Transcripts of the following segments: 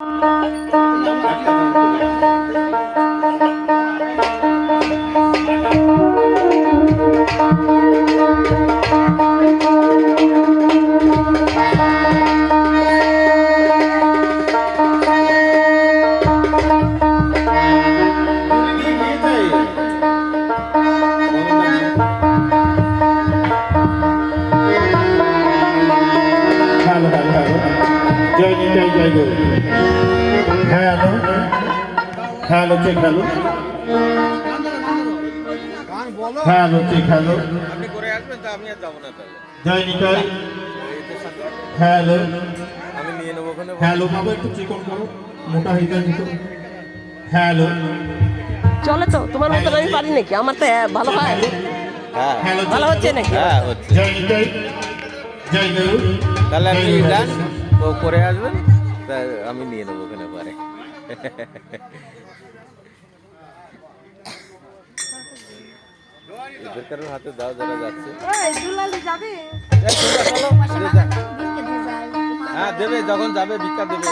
Imagínate. Hello hello check hello hello check hello আপনি করে আসবেন তা আমি আর যাব না জয় নিতাই এদের হ্যালো আমি নিয়ে নেব ওখানে হ্যালো বাবা একটু চিকন করো। মোটা হয়ে যায় হ্যালো চলে তো তোমার মতো আমি পারি নাকি? আমার তো হ্যাঁ, ভালো হয়। হ্যাঁ। হ্যালো ভালো হচ্ছে নাকি? হ্যাঁ হচ্ছে। জয় নিতাই জয় তাহলে আপনি যান ও করে আসবেন তা আমি নিয়ে নেব ওখানে পরে। এদের হাতে দাও যারা যাচ্ছে। হ্যাঁ দেবে যখন যাবে ভিক্ষা দেবে।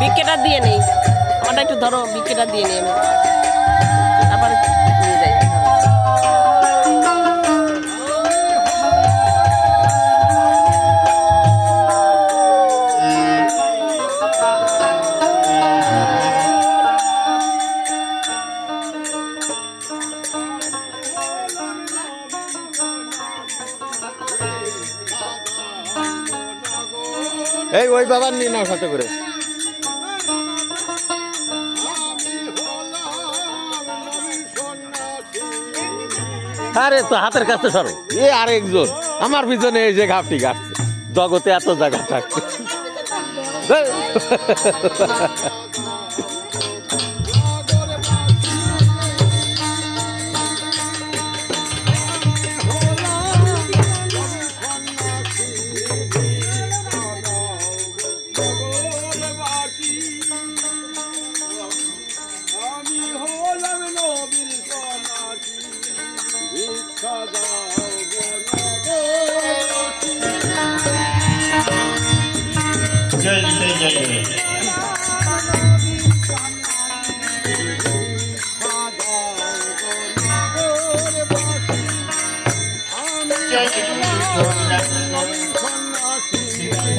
বিকেটা দিয়ে নেই। আমারটা একটু ধরো বিকেটা দিয়ে নেই তারপরে এই ওই বাবার নিয়ে নাও সাথে করে। আরে তো হাতের কাছে সরো। এ আর একজন আমার পিছনে এই যে ঘাপটি ঘাটছে জগতে এত জায়গা থাকছে জয় জয় জয় গুরু